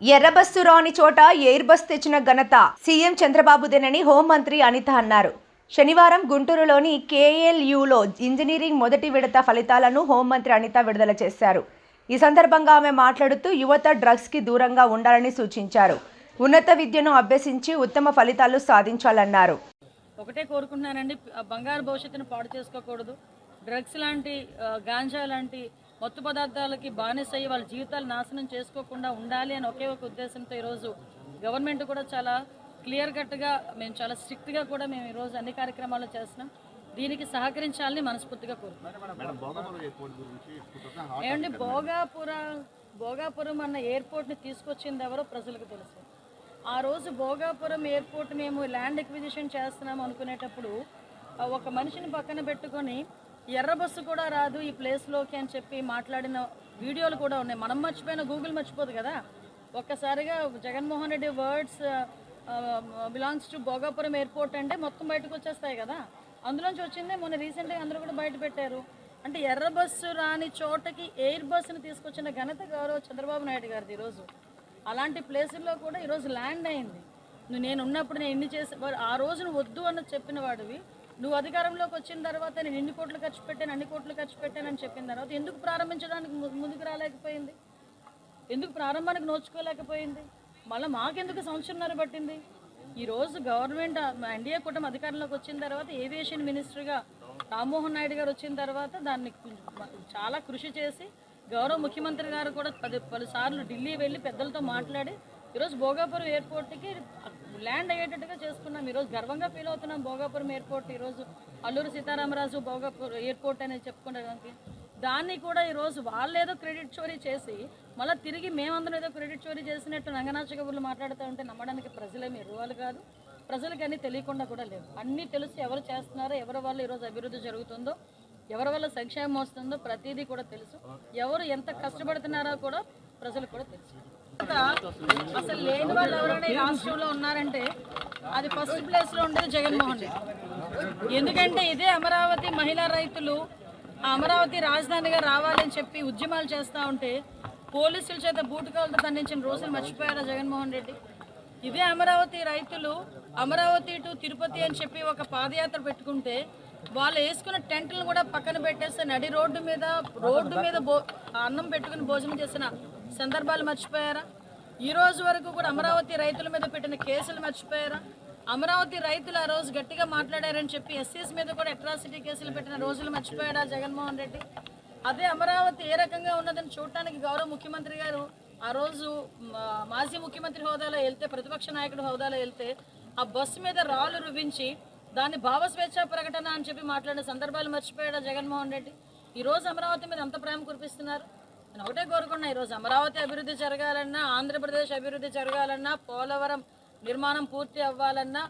ఎర్రబస్సు రాని చోట air bus తెచ్చిన ఘనత సీఎం చంద్రబాబుదేనని హోంమంత్రి అనిత అన్నారు. శనివారం గుంటూరులోని కేఎల్యులో ఇంజనీరింగ్ మొదటి విడత ఫలితాలను హోంమంత్రి అనిత విడుదల చేశారు. ఈ సందర్భంగా ఆమె మాట్లాడుతూ యువత డ్రగ్స్కి దూరంగా ఉండాలని సూచించారు. ఉన్నత విద్యను అభ్యసించి ఉత్తమ ఫలితాలు సాధించాలన్నారు. ఒకటే కోరుకుంటున్నానండి బంగారు భవిష్యత్తును పాడు చేసుకోకూడదు. డ్రగ్స్ లాంటి గాంజా లాంటి మత్తు పదార్థాలకి బానిస అయ్యి వాళ్ళ జీవితాలు నాశనం చేసుకోకుండా ఉండాలి అని ఒకే ఒక ఉద్దేశంతో ఈరోజు గవర్నమెంట్ కూడా చాలా క్లియర్ కట్గా మేము చాలా స్ట్రిక్ట్గా కూడా మేము ఈరోజు అన్ని కార్యక్రమాలు చేస్తున్నాం. దీనికి సహకరించాలని మనస్ఫూర్తిగా కోరుకుంటున్నాం ఏమండి భోగాపుర భోగాపురం అన్న ఎయిర్పోర్ట్ని తీసుకొచ్చింది ఎవరో ప్రజలకు తెలుసు. ఆ రోజు భోగాపురం ఎయిర్పోర్ట్ మేము ల్యాండ్ ఎక్విజిషన్ చేస్తున్నాం అనుకునేటప్పుడు ఒక మనిషిని పక్కన పెట్టుకొని ఎర్ర బస్సు కూడా రాదు ఈ ప్లేస్లోకి అని చెప్పి మాట్లాడిన వీడియోలు కూడా ఉన్నాయి. మనం మర్చిపోయిన గూగుల్ మర్చిపోదు కదా. ఒక్కసారిగా Jaganmohan Reddy words belongs to Bhogapuram airport అంటే మొత్తం బయటకు వచ్చేస్తాయి కదా. అందులోంచి వచ్చిందే మొన్న రీసెంట్గా అందరూ కూడా బయట పెట్టారు. అంటే ఎర్ర బస్సు రాని చోటకి ఎయిర్ బస్సుని తీసుకొచ్చిన ఘనత గౌరవ చంద్రబాబు నాయుడు గారిది ఈరోజు. అలాంటి ప్లేసుల్లో కూడా ఈరోజు ల్యాండ్ అయింది. నువ్వు నేను ఉన్నప్పుడు నేను ఎన్ని చేసి వాడు ఆ రోజు నువ్వు వద్దు అన్న చెప్పిన వాడివి. నువ్వు అధికారంలోకి వచ్చిన తర్వాత నేను ఎన్ని కోట్లు ఖర్చు పెట్టాను అన్ని కోట్లు ఖర్చు పెట్టానని చెప్పిన తర్వాత ఎందుకు ప్రారంభించడానికి ముందుకు రాలేకపోయింది? ఎందుకు ప్రారంభానికి నోచుకోలేకపోయింది? మళ్ళీ మాకెందుకు సంవత్సరంన్నర పట్టింది? ఈరోజు గవర్నమెంట్ ఎన్డీఏ కూటమి అధికారంలోకి వచ్చిన తర్వాత ఏవియేషన్ మినిస్టర్గా రామ్మోహన్ నాయుడు గారు వచ్చిన తర్వాత దాన్ని చాలా కృషి చేసి గౌరవ ముఖ్యమంత్రి గారు కూడా పది పలుసార్లు ఢిల్లీ వెళ్ళి పెద్దలతో మాట్లాడి ఈరోజు భోగాపురం ఎయిర్పోర్ట్కి ల్యాండ్ అయ్యేటట్టుగా చేసుకున్నాం. ఈరోజు గర్వంగా ఫీల్ అవుతున్నాం భోగాపురం ఎయిర్పోర్ట్. ఈరోజు అల్లూరు సీతారామరాజు భోగాపురం ఎయిర్పోర్ట్ అనేది చెప్పుకోవడానికి దాన్ని కూడా ఈరోజు వాళ్ళు ఏదో క్రెడిట్ చోరీ చేసి మళ్ళీ తిరిగి మేమందరం ఏదో క్రెడిట్ చోరీ చేసినట్టు నంగనాచ కబుర్లు మాట్లాడుతూ ఉంటే నమ్మడానికి ప్రజలేమి ఎరువాలు కాదు. ప్రజలకి అన్నీ తెలియకుండా కూడా లేవు. అన్నీ తెలిసి ఎవరు చేస్తున్నారో ఎవరి వల్ల ఈరోజు అభివృద్ధి జరుగుతుందో ఎవరి వల్ల సంక్షేమం వస్తుందో ప్రతిదీ కూడా తెలుసు. ఎవరు ఎంత కష్టపడుతున్నారో కూడా ప్రజలకు కూడా తెలుసు. అసలు లేని వాళ్ళు ఎవరైనా రాష్ట్రంలో ఉన్నారంటే అది ఫస్ట్ ప్లేస్లో ఉండేది జగన్మోహన్ రెడ్డి. ఎందుకంటే ఇదే అమరావతి మహిళా రైతులు ఆ అమరావతి రాజధానిగా రావాలని చెప్పి ఉద్యమాలు చేస్తూ ఉంటే పోలీసుల చేత బూటకాలతో దండించిన రోజులు మర్చిపోయారా జగన్మోహన్ రెడ్డి? ఇదే అమరావతి రైతులు అమరావతి టు తిరుపతి అని చెప్పి ఒక పాదయాత్ర పెట్టుకుంటే వాళ్ళు వేసుకున్న టెంట్లు కూడా పక్కన పెట్టేస్తే నడి రోడ్డు మీద రోడ్డు మీద భో అన్నం పెట్టుకుని భోజనం చేసిన సందర్భాలు మర్చిపోయారా? ఈ రోజు వరకు కూడా అమరావతి రైతుల మీద పెట్టిన కేసులు మర్చిపోయారా? అమరావతి రైతులు ఆ రోజు గట్టిగా మాట్లాడారని చెప్పి ఎస్సీస్ మీద కూడా అట్రాసిటీ కేసులు పెట్టిన రోజులు మర్చిపోయాడా జగన్మోహన్ రెడ్డి? అదే అమరావతి ఏ రకంగా ఉన్నదని చూడటానికి గౌరవ ముఖ్యమంత్రి గారు ఆ రోజు మా- మాజీ ముఖ్యమంత్రి హోదాలో వెళ్తే ప్రతిపక్ష నాయకుడు హోదాలో వెళ్తే ఆ బస్సు మీద రాళ్ళు రువించి దాన్ని భావస్వేచ్ఛా ప్రకటన అని చెప్పి మాట్లాడిన సందర్భాలు మర్చిపోయాడా జగన్మోహన్ రెడ్డి? ఈరోజు అమరావతి మీద అంత ప్రేమ కురిపిస్తున్నారు. నేను ఒకటే కోరుకున్నా ఈరోజు అమరావతి అభివృద్ధి జరగాలన్నా ఆంధ్రప్రదేశ్ అభివృద్ధి జరగాలన్నా పోలవరం నిర్మాణం పూర్తి అవ్వాలన్నా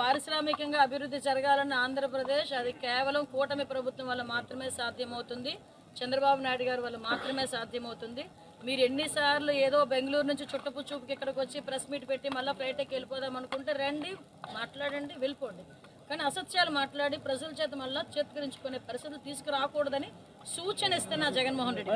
పారిశ్రామికంగా అభివృద్ధి జరగాలన్న ఆంధ్రప్రదేశ్ అది కేవలం కూటమి ప్రభుత్వం వల్ల మాత్రమే సాధ్యమవుతుంది. చంద్రబాబు నాయుడు గారి వల్ల మాత్రమే సాధ్యమవుతుంది. మీరు ఎన్నిసార్లు ఏదో బెంగళూరు నుంచి చుట్టపు ఇక్కడికి వచ్చి ప్రెస్ మీట్ పెట్టి మళ్ళీ ఫ్లైట్కి వెళ్ళిపోదాం అనుకుంటే రండి మాట్లాడండి వెళ్ళిపోండి. కానీ అసత్యాలు మాట్లాడి ప్రజల చేత మళ్ళీ చేత్కరించుకునే పరిస్థితులు తీసుకురాకూడదని సూచన ఇస్తున్నా జగన్మోహన్ రెడ్డి